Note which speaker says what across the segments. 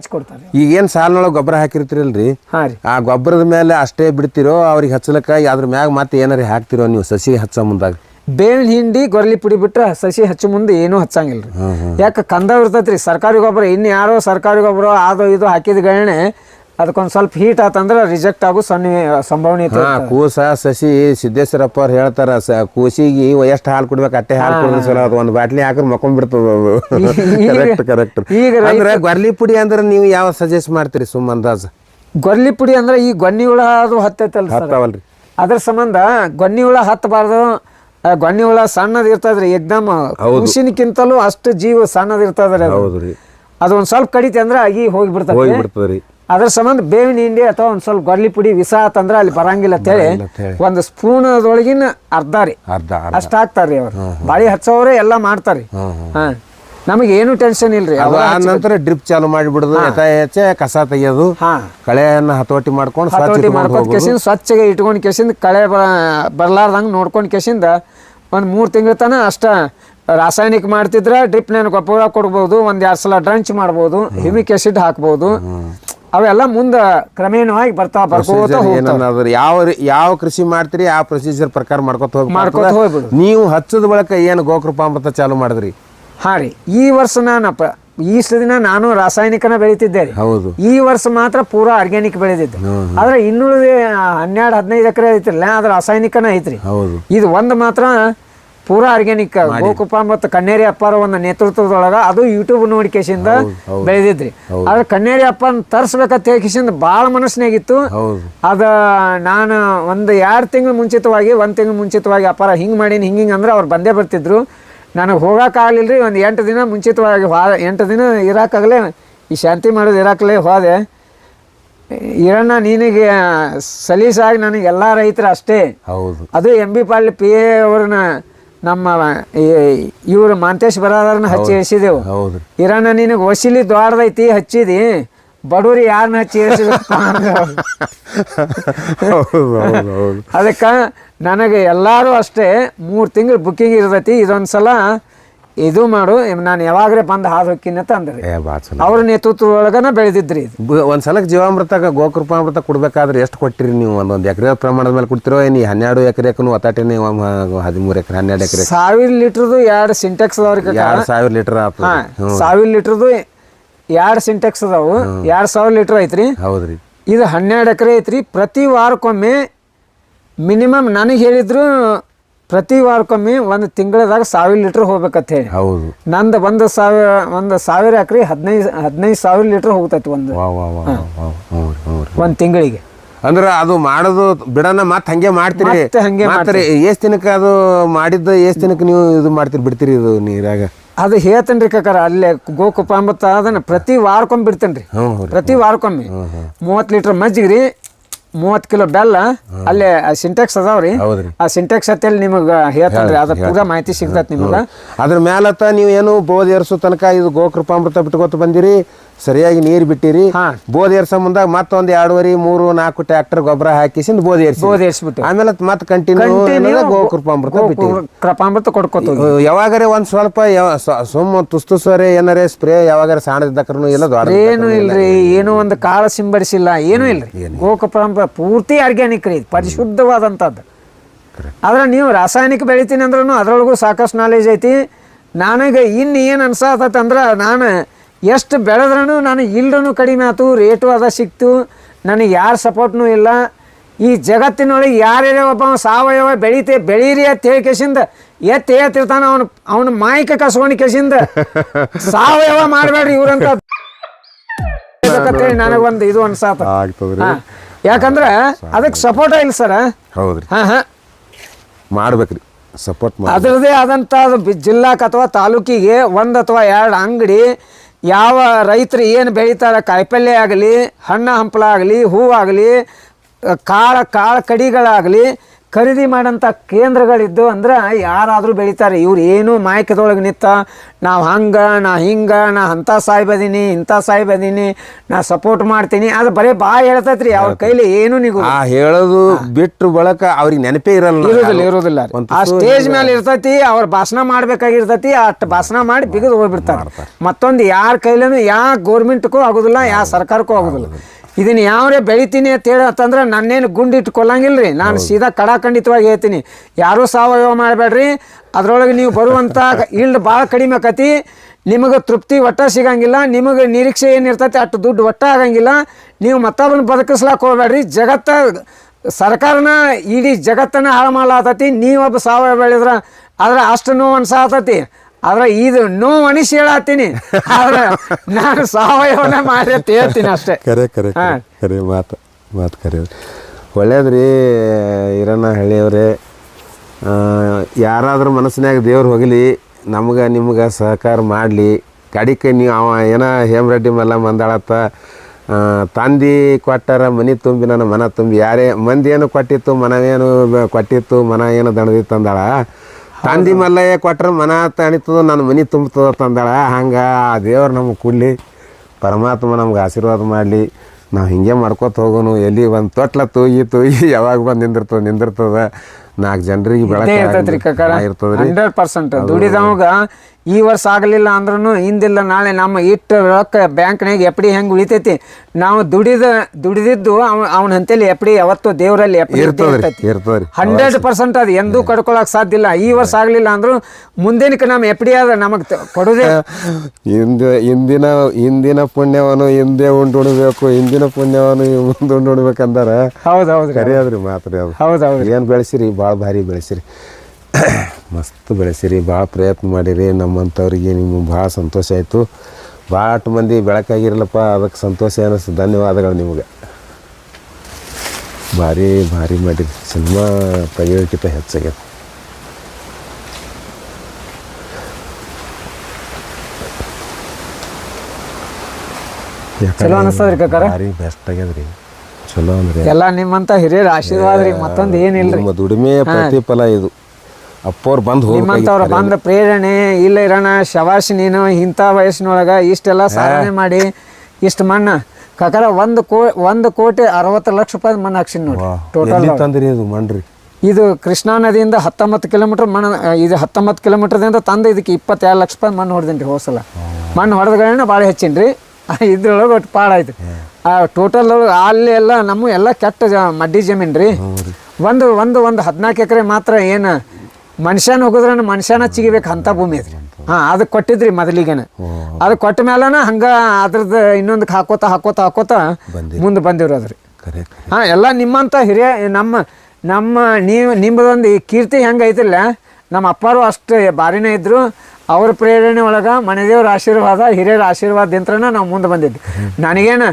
Speaker 1: ಹಚ್ಕೊಡ್ತಾರೆ.
Speaker 2: ಈಗ ಏನ್ ಸಾಲಿನೊಳಗೆ ಗೊಬ್ಬರ ಹಾಕಿರ್ತೀರಲ್ರಿ?
Speaker 1: ಹಾಂ ರೀ.
Speaker 2: ಆ ಗೊಬ್ಬರದ ಮೇಲೆ ಅಷ್ಟೇ ಬಿಡ್ತಿರೋ ಅವ್ರಿಗೆ ಹಚ್ಚಲಕ್ಕ ಅದ್ರ ಮ್ಯಾಗ ಮತ್ತೆ ಏನಾರ ಹಾಕ್ತಿರೋ ನೀವು ಸಸಿ ಹಚ್ಚೋ ಮುಂದಾಗ?
Speaker 1: ಬೇವಿನ ಹಿಂಡಿ ಗೊರಲಿ ಪುಡಿ ಬಿಟ್ರೆ ಸಸಿ ಹಚ್ಚು ಮುಂದೆ ಏನೂ ಹಚ್ಚಂಗಿಲ್ಲ ರೀ ಯಾಕೆ ಕಂದ ಇರ್ತೈತ್ರಿ ಸರ್ಕಾರಿ ಗೊಬ್ಬರ ಇನ್ನು ಯಾರೋ ಸರ್ಕಾರಿ ಗೊಬ್ಬರ ಅದು ಇದು ಹಾಕಿದ ಗಣನೆ ಅದಕ್ಕೊಂದು ಸ್ವಲ್ಪ ಹೀಟ್ ಆತಂದ್ರೆ ರಿಜೆಕ್ಟ್ ಆಗೋ ಸನ್ನಿ ಸಂಭವನೀಯತೆ
Speaker 2: ಹಾ ಕೂಸ ಸಸಿ ಸಿದ್ದೇಶ್ವರಪ್ಪ ಅವ್ರು ಹೇಳ್ತಾರ ಸ ಕೂಸಿಗೆ ಎಷ್ಟು ಹಾಲು ಕುಡ್ಬೇಕು ಅಟ್ಟೆ ಹಾಲು ಕುಡಿದ್ರೆ ಸಲ ಅದು ಒಂದು ಬಾಟ್ಲಿ ಹಾಕಿದ್ರೆ ಮಕ್ಕೊಂಡ್ಬಿಡ್ತದ ಅದು. ಕರೆಕ್ಟ್ ಕರೆಕ್ಟ್
Speaker 1: ಈಗ
Speaker 2: ಅಂದ್ರೆ ಗೊರ್ಲಿ ಪುಡಿ ಅಂದ್ರೆ ನೀವು ಯಾವ ಸಜೆಸ್ಟ್ ಮಾಡ್ತೀರಿ ಸುಮ್ ಅಂದಾಜ್
Speaker 1: ಗೊರ್ಲಿ ಪುಡಿ ಅಂದ್ರೆ ಈ ಗೊನ್ನಿ ಹುಳ ಅದು ಹತ್ತೈತಲ್ಲ ಸರ್.
Speaker 2: ಹತ್ತಾವಲ್ರಿ.
Speaker 1: ಅದ್ರ ಸಂಬಂಧ ಗೊನ್ನಿ ಹುಳ ಹತ್ತಬಾರ್ದು. ಆ ಗೊನ್ನಿ ಹುಳ ಸಣ್ಣದು ಇರ್ತದ್ರಿ ಎಕ್ದಮ್ ಹುಸಿನಕ್ಕಿಂತಲೂ ಅಷ್ಟು ಜೀವ ಸಣ್ಣದು ಇರ್ತದ್ರಿ ಅದು.
Speaker 2: ಹೌದ್ರಿ.
Speaker 1: ಅದೊಂದು ಸ್ವಲ್ಪ ಕಡಿತೆ ಅಂದ್ರೆ ಆಗಿ ಹೋಗಿ ಹೋಗಿಬಿಡ್ತದ್ರಿ.
Speaker 2: ಹೋಗಿ ಬಿಡ್ತದ್ರಿ
Speaker 1: ಅದ್ರ ಸಂಬಂಧ ಬೇವಿನ ಹಿಂಡಿ ಅಥವಾ ಒಂದು ಸ್ವಲ್ಪ ಗೊರ್ಲಿ ಪುಡಿ ವಿಷ ಆತಂದ್ರೆ ಅಲ್ಲಿ ಬರಂಗಿಲ್ಲ ಅಂತೇಳಿ. ಒಂದು ಸ್ಪೂನ್ ಅದ್ರೊಳಗಿನ ಅರ್ಧ ರೀ.
Speaker 2: ಅರ್ಧ
Speaker 1: ಅಷ್ಟ ಹಾಕ್ತಾರ್ರಿ ಅವ್ರು. ಬಾಳಿ ಹಚ್ಚೋರೇ ಎಲ್ಲ ಮಾಡ್ತಾರ್ರಿ ಹಾ. ನಮಗೆ ಏನು ಟೆನ್ಷನ್ ಇಲ್ರಿ.
Speaker 2: ನಂತರ ಡ್ರಿಪ್ ಚಾಲು ಮಾಡಿಬಿಡುದು ಹೆಚ್ಚೆ ಕಸ ತೆಗಿಯೋದು
Speaker 1: ಹಾ.
Speaker 2: ಕಳೆಯನ್ನ ಹತೋಟಿ ಮಾಡ್ಕೊಂಡು
Speaker 1: ಹತೋಟಿ ಮಾಡ್ಕೊಂಡು
Speaker 2: ಮಾಡ್ಕೊಂಡ್
Speaker 1: ಕೆಸಿಂದ ಸ್ವಚ್ಛಗೆ ಇಟ್ಕೊಂಡು ಕೆಸಿಂದ ಕಳೆ ಬರ್ಲಾರ್ದಂಗೆ ನೋಡ್ಕೊಂಡು ಕೆಸಿಂದ ಒಂದು ಮೂರು ತಿಂಗಳ ತನ ಅಷ್ಟ ರಾಸಾಯನಿಕ ಮಾಡ್ತಿದ್ರೆ ಡ್ರಿಪ್ನೇನು ಗೊಬ್ಬರ ಕೊಡ್ಬೋದು ಒಂದು ಎರಡು ಸಲ ಡ್ರಂಚ್ ಮಾಡ್ಬೋದು ಹ್ಯೂಮಿಕ್ ಆಸಿಡ್ ಹಾಕ್ಬೋದು. ಅವೆಲ್ಲ ಮುಂದೆ ಕ್ರಮೇಣವಾಗಿ ಬರ್ತಾ ಬರ್ಕೋತ
Speaker 2: ಯಾವ ಯಾವ ಕೃಷಿ ಮಾಡ್ತೀರಿ ಆ ಪ್ರೊಸೀಜರ್ ಪ್ರಕಾರ ಮಾಡ್ಕೊತ ಹೋಗಿ. ನೀವು ಹಚ್ಚದ ಬಳಕ ಏನು ಗೋಕೃಪಾಮೃತ ಚಾಲು ಮಾಡಿದ್ರಿ?
Speaker 1: ಹಾ ರೀ ಈ ವರ್ಷ ನಾನಪ್ಪ ಈ ದಿನ ನಾನು ರಾಸಾಯನಿಕನ ಬೆಳಿತಿದ್ದೆ
Speaker 2: ಹೌದು.
Speaker 1: ಈ ವರ್ಷ ಮಾತ್ರ ಪೂರಾ ಆರ್ಗ್ಯಾನಿಕ್ ಬೆಳೆದಿದ್ದೆ. ಆದ್ರೆ ಇನ್ನುಳಿದ ಹನ್ನೆರಡು ಹದಿನೈದು ಎಕರೆ ಐತ್ರಿ ಅದ್ರ ರಾಸಾಯನಿಕನ ಐತ್ರಿ.
Speaker 2: ಹೌದು.
Speaker 1: ಇದು ಒಂದು ಮಾತ್ರ ಪೂರಾ ಆರ್ಗ್ಯಾನಿಕ್ ಗೋಕುಪ ಮತ್ತು ಕಣ್ಣೇರಿ ಅಪ್ಪಾರ ಒಂದು ನೇತೃತ್ವದೊಳಗ ಅದು ಯೂಟ್ಯೂಬ್ ನೋಡಿಕೆಸಿಂದ ಬೆಳೆದಿದ್ರಿ. ಆದ್ರೆ ಕಣ್ಣೇರಿ ಅಪ್ಪನ ತರಿಸ್ಬೇಕಂತ ಹೇಳಿಕೆಸಿಂದ ಭಾಳ ಮನಸ್ಸಿನಾಗಿತ್ತು. ಅದ ನಾನು ಒಂದು ಎರಡು ತಿಂಗಳು ಮುಂಚಿತವಾಗಿ ಒಂದು ತಿಂಗಳು ಮುಂಚಿತವಾಗಿ ಅಪ್ಪಾರ ಹಿಂಗೆ ಮಾಡೀನಿ ಹಿಂಗೆ ಹಿಂಗೆ ಅಂದ್ರೆ ಅವ್ರು ಬಂದೇ ಬರ್ತಿದ್ರು. ನನಗೆ ಹೋಗೋಕ್ಕಾಗಲಿಲ್ಲ ರೀ ಒಂದು ಎಂಟು ದಿನ ಮುಂಚಿತವಾಗಿ ಹೋ ಎಂಟು ದಿನ ಇರೋಕ್ಕಾಗಲೇ ಈ ಶಾಂತಿ ಮಾಡೋದು ಇರೋಕ್ಕಲೇ ಹೋದೆ. ಇರಣ್ಣ ನಿನಗೆ ಸಲೀಸಾಗಿ ನನಗೆ ಎಲ್ಲ ರೈತರು ಅಷ್ಟೇ.
Speaker 2: ಹೌದು.
Speaker 1: ಅದು M B Paul P A ಅವ್ರನ್ನ ನಮ್ಮ ಇವರು ಮಾಂತೇಶ್ ಬರೋದಾರನ್ನ ಹಚ್ಚಿ ಇಳಿಸಿದೆವು ಇರಣ್ಣ ನಿನಗೆ ವಸೀಲಿ ದ್ವಾರದೈತಿ ಹಚ್ಚಿದಿ? ಬಡವ್ರಿ ಯಾರನ್ನ ಹಚ್ಚಿ
Speaker 2: ಹೌದು
Speaker 1: ಅದಕ್ಕೆ ನನಗೆ ಎಲ್ಲರೂ ಅಷ್ಟೇ ಮೂರು ತಿಂಗಳು ಬುಕ್ಕಿಂಗ್ ಇರ್ತೈತಿ ಇದೊಂದು ಸಲ ಇದು ಮಾಡು ನಾನು ಯಾವಾಗ್ರೆ ಬಂದು ಹಾದು ಹೋಗ್ತೀನಿ ತಂದ್ರಿ
Speaker 2: ಏ ಚಲೋ
Speaker 1: ಅವ್ರ ನೇತೃತ್ವದೊಳಗನ ಬೆಳೆದಿದ್ರಿ ಇದು.
Speaker 2: ಬ- ಒಂದ್ ಸಲಕ್ಕೆ ಜೀವಾಮೃತ ಗೋಕೃಪಾಮೃತ ಕೊಡ್ಬೇಕಾದ್ರೆ ಎಷ್ಟು ಕೊಟ್ಟಿರಿ ನೀವು? ಒಂದೊಂದು ಎಕರೆ ಪ್ರಮಾಣದ ಮೇಲೆ ಕೊಡ್ತಿರೋ ಏನು ಹನ್ನೆರಡು ಎಕರೆಗೂ ಒತ್ತಾಟೆನೇ ಹದಿಮೂರು ಎಕರೆ ಹನ್ನೆರಡು ಎಕರೆ?
Speaker 1: ಸಾವಿರ ಲೀಟ್ರದು ಎರಡು ಸಿಂಟೆಕ್ಸ್ ಅದಾವ್ರಿ.
Speaker 2: ಎರಡು ಸಾವಿರ ಲೀಟರ್
Speaker 1: ಹಾ
Speaker 2: ಆಗ್ತದೆ
Speaker 1: ಸಾವಿರ ಲೀಟ್ರದು ಎರಡು ಸಿಂಟೆಕ್ಸ್ ಅದಾವು. ಎರಡು ಸಾವಿರ ಲೀಟರ್ ಐತ್ರಿ.
Speaker 2: ಹೌದ್ರಿ.
Speaker 1: ಇದು ಹನ್ನೆರಡು ಎಕರೆ ಐತ್ರಿ. ಪ್ರತಿ ವಾರಕ್ಕೊಮ್ಮೆ ಮಿನಿಮಮ್ ನನಗೆ ಹೇಳಿದ್ರು ಪ್ರತಿ ವಾರಕ್ಕೊಮ್ಮೆ ಒಂದು ತಿಂಗಳದಾಗ ಸಾವಿರ ಲೀಟ್ರ್ ಹೋಗ್ಬೇಕಂತ ಹೇಳಿ.
Speaker 2: ಹೌದು.
Speaker 1: ನಂದು ಒಂದು ಸಾವಿರ ಒಂದು ಸಾವಿರ ಎಕರೆ ಹದಿನೈದು ಹದಿನೈದು ಸಾವಿರ ಲೀಟ್ರ್ ಹೋಗ್ತೈತಿ ಒಂದು.
Speaker 2: ವಾ ವಾ ವಾ ವಾ ವಾ. ಹ್ಞೂ ರೀ, ಹ್ಞೂ ರೀ.
Speaker 1: ಒಂದು ತಿಂಗಳಿಗೆ.
Speaker 2: ಅಂದ್ರ ಅದು ಮಾಡೋದು ಬಿಡೋಣ ಮತ್ ಹಂಗೆ ಮಾಡ್ತೀರಿ.
Speaker 1: ಮತ್ತೆ ಹಂಗೆ
Speaker 2: ಮಾಡ್ತೀರಿ ಎಷ್ಟ್ ದಿನಕ್ಕೆ ಅದು ಮಾಡಿದ್ದ ಎಷ್ಟ್ ದಿನಕ್ಕೆ ನೀವು ಇದು ಮಾಡ್ತೀರಿ ಬಿಡ್ತೀರಿ ಇದು ನೀರಾಗ?
Speaker 1: ಅದು ಹೇಳ್ತೇನೆ ರೀ ಅಲ್ಲೇ ಅಲ್ಲೇ ಗೋಕುಪಾಂಬತ್ತ ಅದನ್ನ ಪ್ರತಿ ವಾರಕ್ಕೊಮ್ಮೆ ಬಿಡ್ತೇನೆ ರೀ
Speaker 2: ಹ್ಞೂ ರೀ
Speaker 1: ಪ್ರತಿ ವಾರಕ್ಕೊಮ್ಮೆ. ಮೂವತ್ತು ಲೀಟ್ರ್ ಮಜ್ಜಿಗೆ ರೀ ಮೂವತ್ತು ಕಿಲೋ ಬೆಲ್ಲ ಅಲ್ಲಿ ಸಿಂಟೆಕ್ಸ್ ಅದಾವ್ರಿ.
Speaker 2: ಹೌದ್ರಿ.
Speaker 1: ಆ ಸಿಂಟೆಕ್ಸ್ ಹತ್ತೇಳಿ ನಿಮಗೆ ಹೇಳ್ತಾರೆ ಅದ್ರ ಪೂರಾ ಮಾಹಿತಿ ಸಿಗ್ತೈತೆ ನಿಮಗೆ.
Speaker 2: ಅದ್ರ ಮ್ಯಾಲತ್ತ ನೀವು ಏನು ಏರ್ಸೋ ತನಕ ಇದು ಗೋಕೃಪಾಮೃತ ಬಿಟ್ಕೋತ ಬಂದಿರಿ ಸರಿಯಾಗಿ ನೀರು ಬಿಟ್ಟಿರಿ.
Speaker 1: ಹಾ.
Speaker 2: ಬೋದ್ ಏರ್ಸೋ ಮುಂದಾಗ ಮತ್ತೊಂದು ಎರಡುವರೆ ಮೂರು ನಾಲ್ಕು ಟ್ರಾಕ್ಟರ್ ಗೊಬ್ಬರ ಹಾಕಿಸಿಂದ ಬೋದ್ ಏರ್ಸಿ
Speaker 1: ಏರ್ಸ್ಬಿಟ್ಟು.
Speaker 2: ಆಮೇಲೆ ಮತ್ತೆ ಕಂಟಿನ್ಯೂ ಗೋಕೃಪಾಮೃತ ಬಿಟ್ಟಿ
Speaker 1: ಕೃಪಾಮೃತ ಕೊಡ್ಕೋತ
Speaker 2: ಯಾವಾಗರೆ ಒಂದ್ ಸ್ವಲ್ಪ ಯಾವ- ಸ- ಸುಮ್ಮ ತುಸ್ತು ಸರಿ ಏನಾರೇ ಸ್ಪ್ರೇ ಯಾವಾಗಾರೆ ಸಣ್ಣದಿದ್ದಕ್ರು ಇಲ್ಲ
Speaker 1: ಏನು ಇಲ್ರಿ ಏನು ಒಂದು ಕಾಲ ಸಿಂಬಡಿಸಿಲ್ಲ ಏನು ಇಲ್ರಿ. ಗೋಕೃಪಾಮೃತ ಪೂರ್ತಿ ಆರ್ಗ್ಯಾನಿಕ್ ರೀ ಇದು, ಪರಿಶುದ್ಧವಾದಂಥದ್ದು ಆದ್ರೆ ನೀವು ರಾಸಾಯನಿಕ ಬೆಳಿತೀನಿ ಅಂದ್ರೂ ಅದ್ರೊಳಗೂ ಸಾಕಷ್ಟು ನಾಲೆಜ್ ಐತಿ. ನನಗೆ ಇನ್ನು ಏನು ಅನ್ಸಾತಂದ್ರೆ ನಾನು ಎಷ್ಟು ಬೆಳೆದ್ರೂ ನಾನು ಇಲ್ರೂ ಕಡಿಮೆ ಆಯ್ತು ರೇಟು ಅದ ಸಿಕ್ತು. ನನಗೆ ಯಾರ ಸಪೋರ್ಟ್ನೂ ಇಲ್ಲ. ಈ ಜಗತ್ತಿನೊಳಗೆ ಯಾರ್ಯಾರ ಒಬ್ಬ ಸಾವಯವ ಬೆಳಿತೆ ಬೆಳೀರಿ ಅಂತ ಹೇಳಿ ಕೇಸಿಂದ ಎತ್ತಿ ಏತಿರ್ತಾನೆ ಅವನು ಅವನ ಮಾಯಿಕ ಕಸ್ಕೊಂಡು ಕೇಸಿಂದ. ಸಾವಯವ ಮಾಡಬೇಡ್ರಿ ಇವ್ರಂತ. ಹೇಳಿ ನನಗೊಂದು ಇದು ಅನ್ಸಾತ. ಯಾಕಂದ್ರ ಅದಕ್ಕೆ ಸಪೋರ್ಟ ಇಲ್ಲ ಸರ್.
Speaker 2: ಹೌದ್ರಿ.
Speaker 1: ಹಾಂ ಹಾಂ.
Speaker 2: ಮಾಡ್ಬೇಕ್ರಿ. ಸಪೋರ್ಟ್
Speaker 1: ಅದರದೇ ಆದಂಥ ಜಿಲ್ಲಾಕ್ ಅಥವಾ ತಾಲೂಕಿಗೆ ಒಂದು ಅಥವಾ ಎರಡು ಅಂಗಡಿ ಯಾವ ರೈತರು ಏನು ಬೆಳೀತಾರೆ ಕಾಯಿಪಲ್ಯ ಆಗಲಿ ಹಣ್ಣು ಹಂಪಲ ಆಗಲಿ ಹೂವಾಗಲಿ ಕಾಳ ಕಾಳು ಕಡಿಗಳಾಗಲಿ ಖರೀದಿ ಮಾಡೋಂಥ ಕೇಂದ್ರಗಳಿದ್ದು ಅಂದ್ರೆ ಯಾರಾದರೂ ಬೆಳಿತಾರೆ. ಇವ್ರು ಏನು ಮಾಯಕದೊಳಗೆ ನಿಂತ ನಾವು ಹಂಗೆ ನಾ ಹಿಂಗೆ ನಾ ಅಂಥ ಸಾಯ್ಬದೀನಿ ಇಂಥ ಸಾಯ್ಬದೀನಿ ನಾ ಸಪೋರ್ಟ್ ಮಾಡ್ತೀನಿ. ಅದು ಬರೀ ಬಾ ಹೇಳ್ತೈತ್ರಿ ಅವ್ರ ಕೈಲಿ ಏನು ನೀವು
Speaker 2: ಆ ಹೇಳೋದು ಬಿಟ್ರು ಬಳಕ ಅವ್ರಿಗೆ ನೆನಪೇ ಇರಲ್ಲ
Speaker 1: ಇರೋದಿಲ್ಲ ಇರೋದಿಲ್ಲ ರೀ. ಆ ಸ್ಟೇಜ್ ಮೇಲೆ ಇರ್ತೈತಿ ಅವ್ರ ಭಾಷಣ ಮಾಡ್ಬೇಕಾಗಿರ್ತೈತಿ ಅಷ್ಟು ಭಾಷಣ ಮಾಡಿ ಬಿಗಿದು ಹೋಗ್ಬಿಡ್ತಾರೆ. ಮತ್ತೊಂದು ಯಾರ ಕೈಲೂ ಯಾ ಗೋರ್ಮೆಂಟ್ಗೂ ಆಗೋದಿಲ್ಲ ಯಾ ಸರ್ಕಾರಕ್ಕೂ ಆಗೋದಿಲ್ಲ. ಇದನ್ನ ಯಾವರೇ ಬೆಳಿತೀನಿ ಅಂತ ಹೇಳತ್ತಂದ್ರೆ ನನ್ನೇನು ಗುಂಡು ಇಟ್ಕೊಳ್ಳಂಗಿಲ್ಲ ರೀ ನಾನು ಸೀದಾ ಕಡಾಖಂಡಿತವಾಗಿ ಹೇಳ್ತೀನಿ. ಯಾರೂ ಸಾವಯವ ಮಾಡಬೇಡ್ರಿ. ಅದರೊಳಗೆ ನೀವು ಬರುವಂಥ ಇಲ್ಡ್ ಭಾಳ ಕಡಿಮೆ ಆಕತಿ. ನಿಮಗೆ ತೃಪ್ತಿ ಒಟ್ಟ ಸಿಗಂಗಿಲ್ಲ. ನಿಮಗೆ ನಿರೀಕ್ಷೆ ಏನಿರ್ತೈತೆ ಅಷ್ಟು ದುಡ್ಡು ಒಟ್ಟ ಆಗಂಗಿಲ್ಲ. ನೀವು ಮತ್ತೊಬ್ಬನ ಬದುಕಿಸ್ಲಾಕ್ ಹೋಗ್ಬೇಡ್ರಿ. ಜಗತ್ತ ಸರ್ಕಾರನ ಇಡೀ ಜಗತ್ತನ್ನ ಹಾಳು ಮಾಡ್ಲಾತತಿ ನೀವೊಬ್ಬ ಸಾವಯವ ಬೆಳೆದ್ರೆ ಆದ್ರೆ ಅಷ್ಟು ನೋವು ಅನ್ಸಾತತಿ. ಆದ್ರೆ ಇದು ನೋ ಅನಿಸಿ ಹೇಳತ್ತೀನಿ. ಆದ್ರೆ ನಾನು ಸಾವಯವನ ಮಾಡಿ ಅಂತ ಹೇಳ್ತೀನಿ ಅಷ್ಟೇ.
Speaker 2: ಕರೆ ಕರೆ. ಕರೆ ಮಾತು ಮಾತು ಕರೆ. ಒಳ್ಳೇದ್ರಿ ಈರಣ್ಣ ಹಳ್ಳಿಯವ್ರೆ ಯಾರಾದ್ರೂ ಮನಸ್ಸಿನಾಗ ದೇವ್ರು ಹೋಗಲಿ ನಮ್ಗೆ ನಿಮ್ಗೆ ಸಹಕಾರ ಮಾಡಲಿ. ಕಡಿಕೆ ನೀವು ಅವ ಏನ ಹೇಮರೆಡ್ಡಿ ಮಲ್ಲ ಮಂದಾಳತ್ತ ತಂದು ಕೊಟ್ಟಾರ ಮನೆ ತುಂಬಿ ನನ್ನ ಮನ ತುಂಬಿ. ಯಾರೇ ಮಂದಿ ಏನು ಕೊಟ್ಟಿತ್ತು ಮನವೇನು ಬ- ಕೊಟ್ಟಿತ್ತು ಮನ ಏನು ದಣದಿತ್ತು ಅಂದಾಳ ತಂದಿ ಮಲ್ಲಯ್ಯ ಕೊಟ್ರೆ ಮನ ತಣಿತದ ನನ್ನ ಮನೆ ತುಂಬ್ತದ ತಂದಾಳ. ಹಂಗೆ ಆ ದೇವ್ರು ನಮಗೆ ಕೊಡಲಿ. ಪರಮಾತ್ಮ ನಮ್ಗೆ ಆಶೀರ್ವಾದ ಮಾಡಲಿ. ನಾವು ಹಿಂಗೆ ಮಾಡ್ಕೊತ ಹೋಗೋನು. ಎಲ್ಲಿ ಒಂದು ತೊಟ್ಲ ತೂಗಿ ತೂಗಿ ಯಾವಾಗ ಬಂದು ನಿಂದಿರ್ತದೆ, ನಿಂದಿರ್ತದ. ನಾಲ್ಕು ಜನರಿಗೆ
Speaker 1: ಬೆಳಕು ಇರ್ತೈತ್ರಿ ಹಂಡ್ರೆಡ್ ಪರ್ಸೆಂಟ್. ದುಡಿದವಾಗ ಈ ವರ್ಷ ಆಗಲಿಲ್ಲ ಅಂದ್ರೂ ಹಿಂದಿಲ್ಲ ನಾಳೆ ನಮ್ಮ ಇಟ್ಟು ರೊಕ್ಕ ಬ್ಯಾಂಕ್ನಾಗ ಎಪ್ಪಡಿ ಹೆಂಗ್ ಉಳಿತೈತಿ? ನಾವು ದುಡಿದ ದುಡಿದಿದ್ದು ಅವ ಅವನ ಅಂತೇಳಿ ಎಫ್ಡಿ ಅವತ್ತು ಯಾವತ್ತು ದೇವರಲ್ಲಿ ಹಂಡ್ರೆಡ್ ಪರ್ಸೆಂಟ್ ಅದು ಎಂದೂ ಕಡ್ಕೊಳಕ್ ಸಾಧ್ಯ ಇಲ್ಲ. ಈ ವರ್ಷ ಆಗಲಿಲ್ಲ ಅಂದ್ರೂ ಮುಂದಿನಕ್ಕೆ ನಮ್ಮ ಎಪ್ಪಡಿ ಆದ್ರೆ ಆದ ನಮಗೆ ಕೊಡೋದೇ
Speaker 2: ಹಿಂದೆ ಹಿಂದಿನ ಹಿಂದಿನ ಪುಣ್ಯವನ್ನು ಹಿಂದೆ ಉಂಡುಣಬೇಕು ಹಿಂದಿನ ಪುಣ್ಯವನ್ನು ಮುಂದೆ ಉಂಡುಣ್ಬೇಕಂದಾರ
Speaker 1: ಹೌದು ಹೌದು
Speaker 2: ಕರೆ ಮಾತ್ರ ಮಾತ್ರಿ ಅದು.
Speaker 1: ಹೌದು ಹೌದು
Speaker 2: ಏನು ಬೆಳೆಸಿರಿ? ಭಾಳ ಭಾರಿ ಬೆಳೆಸಿರಿ. ಮಸ್ತ್ ಬೆಳೆಸಿರಿ ಭಾಳ ಪ್ರಯತ್ನ ಮಾಡಿರಿ. ನಮ್ಮಂಥವ್ರಿಗೆ ನಿಮ್ಗೆ ಭಾಳ ಸಂತೋಷ ಆಯಿತು. ಭಾಳಷ್ಟು ಮಂದಿ ಬೆಳಕಾಗಿರಲಪ್ಪ ಅದಕ್ಕೆ ಸಂತೋಷ ಅನ್ನಿಸ್ತು. ಧನ್ಯವಾದಗಳು ನಿಮಗೆ. ಭಾರಿ ಭಾರಿ ಮಾಡಿರಿ. ಸಿನಿಮಾ ಪ್ರಯೋಗಿತ ಹೆಚ್ಚಾಗ್ಯದ.
Speaker 1: ಚಲೋ ಅನಿಸ್ತದ್ರಿ ಕಾಕಾರ
Speaker 2: ಭಾರಿ ಬೆಸ್ಟ್ ಆಗ್ಯದ್ರಿ. ಚಲೋ ಅಂದ್ರೆ
Speaker 1: ಎಲ್ಲ ನಿಮ್ಮಂತ ಹಿರಿಯರ ಆಶೀರ್ವಾದ ರೀ ಮತ್ತೊಂದು ಏನಿಲ್ಲ
Speaker 2: ನಿಮ್ಮ ದುಡಿಮೆ ಪ್ರತಿಫಲ ಇದು. ಅಪ್ಪವ್ರು ಬಂದು
Speaker 1: ನಿಮ್ಮಂಥವ್ರ
Speaker 2: ಹೋಗ್ಬೇಕು
Speaker 1: ಬಂದ ಪ್ರೇರಣೆ ಇಲ್ಲ ಇರೋಣ ಶವಾಶ್ ನೀನು ಇಂಥ ವಯಸ್ಸಿನೊಳಗೆ ಇಷ್ಟೆಲ್ಲ ಸಾಧನೆ ಮಾಡಿ ಇಷ್ಟು ಮಣ್ಣು. ಕಾಕಾರ ಒಂದು ಕೋ ಒಂದು ಕೋಟಿ ಅರವತ್ತು ಲಕ್ಷ ರೂಪಾಯಿ ಮಣ್ಣು ಹಾಕ್ಸಿನಿ ನೋಡಿ ಟೋಟಲ್
Speaker 2: ತಂದ್ರಿ ಇದು ಮಣ್ರಿ
Speaker 1: ಇದು ಕೃಷ್ಣಾ ನದಿಯಿಂದ ಹತ್ತೊಂಬತ್ತು ಕಿಲೋಮೀಟ್ರ್ ಮಣ್ಣು ಇದು ಹತ್ತೊಂಬತ್ತು ಕಿಲೋಮೀಟ್ರದಿಂದ ತಂದು ಇದಕ್ಕೆ ಇಪ್ಪತ್ತೆರಡು ಲಕ್ಷ ರೂಪಾಯಿ ಮಣ್ಣು ಹೊಡೆದೇನ್ರಿ ರೀ ಹೋಸಲ ಮಣ್ಣು ಹೊಡೆದ್ಗಳನ್ನ ಭಾಳ ಹೆಚ್ಚಿನ ರೀ ಇದ್ರೊಳಗೆ ಒಟ್ಟು ಪಾಡಾಯ್ತು ಟೋಟಲ್ ಅಲ್ಲಿ ಎಲ್ಲ ನಮ್ಮ ಎಲ್ಲ ಕೆಟ್ಟ ಜ ಮಡ್ಡಿ ಜಮೀನು ರೀ. ಒಂದು ಒಂದು ಒಂದು ಹದಿನಾಲ್ಕು ಎಕರೆ ಮಾತ್ರ ಏನು ಮನುಷ್ಯನ ಹೋಗಿದ್ರೆ ಮನುಷ್ಯನ ಚಿಗಿಬೇಕು ಅಂತ ಭೂಮಿ ಐತ್ರಿ ಹಾಂ ಅದಕ್ಕೆ ಕೊಟ್ಟಿದ್ರಿ ಮೊದಲಿಗೆನ. ಅದು ಕೊಟ್ಟ ಮೇಲನ ಹಂಗೆ ಅದ್ರದ್ದು ಇನ್ನೊಂದಕ್ಕೆ ಹಾಕೋತ ಹಾಕೋತ ಹಾಕೋತ ಮುಂದೆ ಬಂದಿವ್ರಿ ಅದ್ರಿ. ಹಾಂ ಎಲ್ಲ ನಿಮ್ಮಂಥ ಹಿರಿಯ ನಮ್ಮ ನಮ್ಮ ನೀವು ನಿಮ್ಮದೊಂದು ಈ ಕೀರ್ತಿ ಹೆಂಗೆ ಐತಿಲ್ಲ. ನಮ್ಮ ಅಪ್ಪಾರು ಅಷ್ಟು ಬಾರಿನೇ ಇದ್ದರು ಅವ್ರ ಪ್ರೇರಣೆ ಒಳಗೆ ಮನೆದೇವ್ರ ಆಶೀರ್ವಾದ ಹಿರಿಯರ ಆಶೀರ್ವಾದದಿಂತ್ರನ ನಾವು ಮುಂದೆ ಬಂದಿದ್ದು ನನಗೇನು